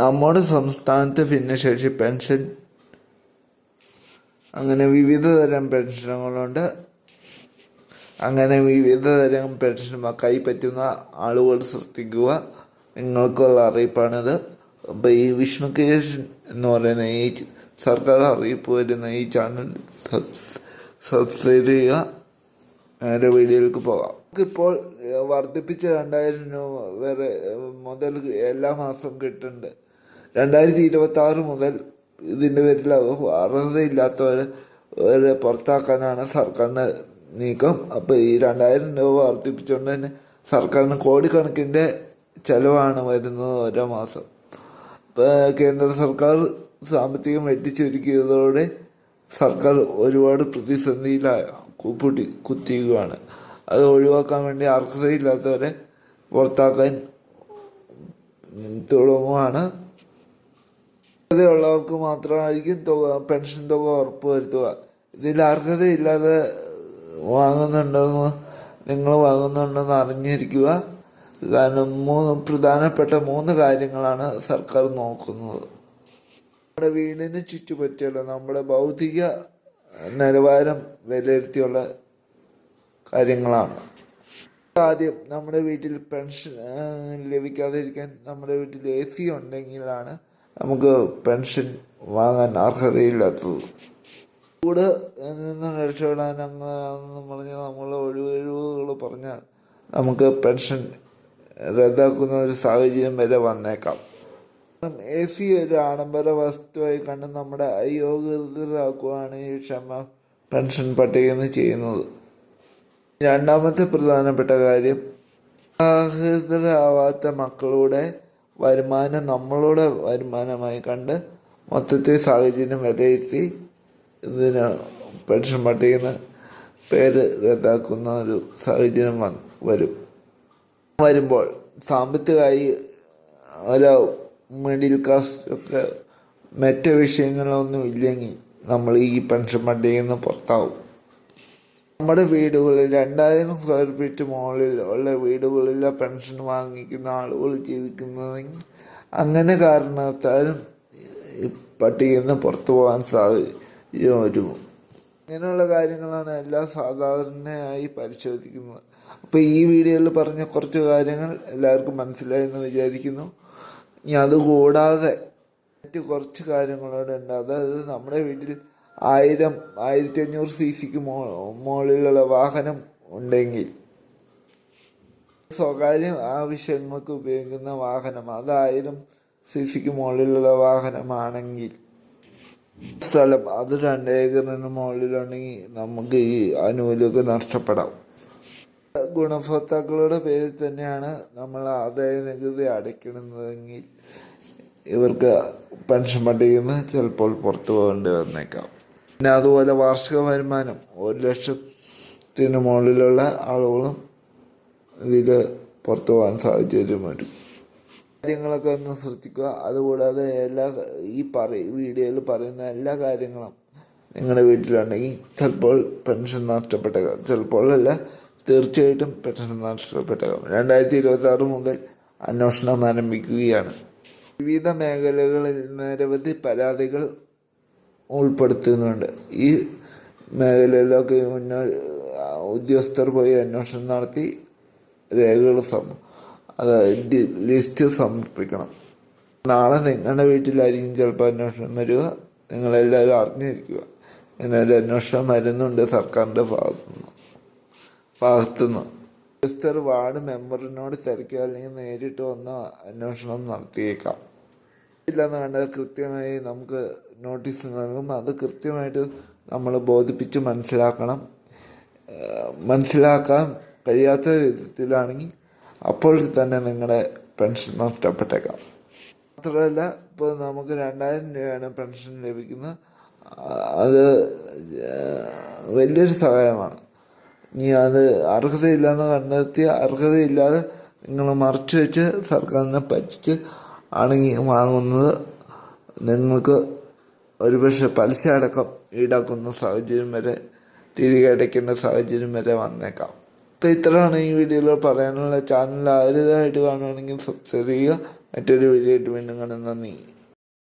നമ്മുടെ സംസ്ഥാനത്ത് ഭിന്നശേഷി പെൻഷൻ അങ്ങനെ വിവിധ തരം പെൻഷനുകളുണ്ട്. അങ്ങനെ വിവിധ തരം പെൻഷൻ കൈപ്പറ്റുന്ന ആളുകൾ സൃഷ്ടിക്കുക നിങ്ങൾക്കുള്ള അറിയിപ്പാണിത്. അപ്പോൾ ഈ വിഷ്ണു കേശൻ എന്ന് പറയുന്ന ഈ സർക്കാർ അറിയിപ്പ് വരുന്ന ഈ ചാനൽ സബ്സ്ക്രൈബ് ചെയ്യുക. നേരെ വീഡിയോയിലേക്ക് പോകാം. ഇപ്പോൾ വർദ്ധിപ്പിച്ച രണ്ടായിരം രൂപ വരെ മുതൽ എല്ലാ മാസവും കിട്ടുന്നുണ്ട്. രണ്ടായിരത്തി ഇരുപത്തി ആറ് മുതൽ ഇതിന്റെ പേരിൽ അർഹതയില്ലാത്തവരെ വരെ പുറത്താക്കാനാണ് സർക്കാരിന്റെ നീക്കം. അപ്പോൾ ഈ രണ്ടായിരം രൂപ വർദ്ധിപ്പിച്ചുകൊണ്ട് തന്നെ സർക്കാരിന് കോടിക്കണക്കിന്റെ ചിലവാണ് വരുന്നത് ഓരോ മാസം. ഇപ്പോൾ കേന്ദ്ര സർക്കാർ സാമ്പത്തികം വെട്ടിച്ചുരുക്കിയതോടെ സർക്കാർ ഒരുപാട് പ്രതിസന്ധിയിലായ കൂപ്പൂട്ടി കുത്തിയുകയാണ് അത് ഒഴിവാക്കാൻ വേണ്ടി അർഹതയില്ലാത്തവരെ പുറത്താക്കാൻ തുടങ്ങുകയാണ് അർഹതയുള്ളവർക്ക് മാത്രമായിരിക്കും തുക പെൻഷൻ തുക ഉറപ്പുവരുത്തുക ഇതിൽ അർഹതയില്ലാതെ വാങ്ങുന്നുണ്ടെന്ന് നിങ്ങൾ വാങ്ങുന്നുണ്ടെന്ന് അറിഞ്ഞിരിക്കുക. കാരണം മൂന്ന് പ്രധാനപ്പെട്ട മൂന്ന് കാര്യങ്ങളാണ് സർക്കാർ നോക്കുന്നത്. നമ്മുടെ വീടിന് ചുറ്റുപറ്റിയുള്ള നമ്മുടെ ഭൗതിക നിലവാരം വിലയിരുത്തിയുള്ള കാര്യങ്ങളാണ്. ആദ്യം നമ്മുടെ വീട്ടിൽ പെൻഷൻ ലഭിക്കാതിരിക്കാൻ നമ്മുടെ വീട്ടിൽ എ സി ഉണ്ടെങ്കിലാണ് നമുക്ക് പെൻഷൻ വാങ്ങാൻ അർഹതയില്ലാത്തത്. ചൂട് നിന്ന് രക്ഷപ്പെടാൻ അങ്ങ് പറഞ്ഞ് നമ്മൾ ഒഴിവൊഴിവുകൾ പറഞ്ഞാൽ നമുക്ക് പെൻഷൻ റദ്ദാക്കുന്ന ഒരു സാഹചര്യം വരെ വന്നേക്കാം. എ സി ഒരു ആഡംബര വസ്തുവായി കണ്ട് നമ്മുടെ അയോഗ്യതരാക്കുകയാണ് ഈ ക്ഷമ പെൻഷൻ പട്ടികയിൽ നിന്ന് ചെയ്യുന്നത്. രണ്ടാമത്തെ പ്രധാനപ്പെട്ട കാര്യം വിവാഹിതരാവാത്ത മക്കളുടെ വരുമാനം നമ്മളുടെ വരുമാനമായി കണ്ട് മൊത്തത്തിൽ സാഹചര്യം വിലയിരുത്തി ഇതിന് പെൻഷൻ പട്ടികയിൽ പേര് റദ്ദാക്കുന്ന ഒരു സാഹചര്യം വരും. വരുമ്പോൾ സാമ്പത്തികമായി ഒരു മിഡിൽ ക്ലാസ് ഒക്കെ മറ്റ് വിഷയങ്ങളൊന്നും ഇല്ലെങ്കിൽ നമ്മൾ ഈ പെൻഷൻ പട്ടികയിൽ നിന്ന് പുറത്താവും. നമ്മുടെ വീടുകളിൽ രണ്ടായിരം സ്ക്വയർ ഫീറ്റ് മുകളിൽ ഉള്ള വീടുകളിലെ പെൻഷൻ വാങ്ങിക്കുന്ന ആളുകൾ ജീവിക്കുന്നതെങ്കിൽ അങ്ങനെ കാരണത്താലും പട്ടികയിൽ നിന്ന് പുറത്തു പോകാൻ സാഹചര്യം ഒരു ഇങ്ങനെയുള്ള കാര്യങ്ങളാണ് എല്ലാ സാധാരണയായി പരിശോധിക്കുന്നത്. അപ്പോൾ ഈ വീഡിയോയിൽ പറഞ്ഞ കുറച്ച് കാര്യങ്ങൾ എല്ലാവർക്കും മനസ്സിലായി എന്ന് വിചാരിക്കുന്നു. ഇനി അതുകൂടാതെ മറ്റ് കുറച്ച് കാര്യങ്ങളോടെ ഉണ്ട്. അതായത് നമ്മുടെ വീട്ടിൽ ആയിരം ആയിരത്തി അഞ്ഞൂറ് സി സിക്ക് മോ മുകളിലുള്ള വാഹനം ഉണ്ടെങ്കിൽ സ്വകാര്യ ആവശ്യങ്ങൾക്ക് ഉപയോഗിക്കുന്ന വാഹനം അത് ആയിരം സി സിക്ക് മുകളിലുള്ള വാഹനമാണെങ്കിൽ സ്ഥലം അത് രണ്ട് ഏക്കറിന് മുകളിലുണ്ടെങ്കിൽ നമുക്ക് ഈ ആനുകൂല്യമൊക്കെ നഷ്ടപ്പെടാം. ഗുണഭോക്താക്കളുടെ പേരിൽ തന്നെയാണ് നമ്മൾ ആദായ നികുതി അടയ്ക്കണമെങ്കിൽ ഇവർക്ക് പെൻഷൻ പട്ടികയിൽ നിന്ന് ചിലപ്പോൾ പുറത്തു പോകേണ്ടി വന്നേക്കാം. പിന്നെ അതുപോലെ വാർഷിക വരുമാനം. ഒരു ലക്ഷത്തിന് മുകളിലുള്ള ആളുകളും ഇതിൽ പുറത്തു പോകാൻ സാഹചര്യം വരും. കാര്യങ്ങളൊക്കെ ഒന്ന് ശ്രദ്ധിക്കുക. അതുകൂടാതെ എല്ലാ ഈ പറ വീഡിയോയിൽ പറയുന്ന എല്ലാ കാര്യങ്ങളും നിങ്ങളുടെ വീട്ടിലുണ്ടെങ്കിൽ ചിലപ്പോൾ പെൻഷൻ നഷ്ടപ്പെട്ടേക്കാം ചിലപ്പോൾ അല്ല തീർച്ചയായിട്ടും പെൻഷൻ നഷ്ടപ്പെട്ടേക്കാം രണ്ടായിരത്തി ഇരുപത്തി ആറ് മുതൽ അന്വേഷണം ആരംഭിക്കുകയാണ്. വിവിധ മേഖലകളിൽ നിരവധി പരാതികൾ ഉൾപ്പെടുത്തുന്നുണ്ട്. ഈ മേഖലയിലൊക്കെ മുന്നോ ഉദ്യോഗസ്ഥർ പോയി അന്വേഷണം നടത്തി രേഖകൾ സം അതായത് ലിസ്റ്റ് സമർപ്പിക്കണം. നാളെ നിങ്ങളുടെ വീട്ടിലായിരിക്കും ചിലപ്പോൾ അന്വേഷണം വരിക. നിങ്ങളെല്ലാവരും അറിഞ്ഞിരിക്കുക. ഇങ്ങനെ ഒരു അന്വേഷണം വരുന്നുണ്ട് സർക്കാരിന്റെ ഭാഗത്തുനിന്ന് ഭാഗത്തുനിന്ന്. ഉദ്യോഗസ്ഥർ വാർഡ് മെമ്പറിനോട് തിരക്കുക അല്ലെങ്കിൽ നേരിട്ട് വന്ന് അന്വേഷണം നടത്തിയേക്കാം. ഇല്ലെന്ന് കണ്ടാൽ കൃത്യമായി നമുക്ക് നോട്ടീസ് നൽകും അത് കൃത്യമായിട്ട് നമ്മൾ ബോധിപ്പിച്ച് മനസ്സിലാക്കണം. മനസ്സിലാക്കാൻ കഴിയാത്ത വിധത്തിലാണെങ്കിൽ അപ്പോൾ തന്നെ നിങ്ങളുടെ പെൻഷൻ നഷ്ടപ്പെട്ടേക്കാം. മാത്രമല്ല ഇപ്പോൾ നമുക്ക് രണ്ടായിരം രൂപയാണ് പെൻഷൻ ലഭിക്കുന്നത്. അത് വലിയൊരു സഹായമാണ്. ഇനി അത് അർഹതയില്ലെന്ന് കണ്ടെത്തിയ അർഹതയില്ലാതെ നിങ്ങൾ മറച്ചു വെച്ച് സർക്കാരിനെ പറ്റിച്ച് ആണെങ്കിൽ വാങ്ങുന്നത് നിങ്ങൾക്ക് ഒരുപക്ഷെ പലിശ അടക്കം ഈടാക്കുന്ന സാഹചര്യം വരെ തിരികെ അടയ്ക്കേണ്ട സാഹചര്യം വരെ വന്നേക്കാം. അപ്പോൾ ഇത്രയാണ് ഈ വീഡിയോയിൽ പറയാനുള്ള. ചാനൽ ആരുതായിട്ട് കാണുകയാണെങ്കിൽ സബ്സ്ക്രൈബ് ചെയ്യുക. മറ്റൊരു വീഡിയോ ആയിട്ട് വീണ്ടും കാണുന്ന നന്ദി.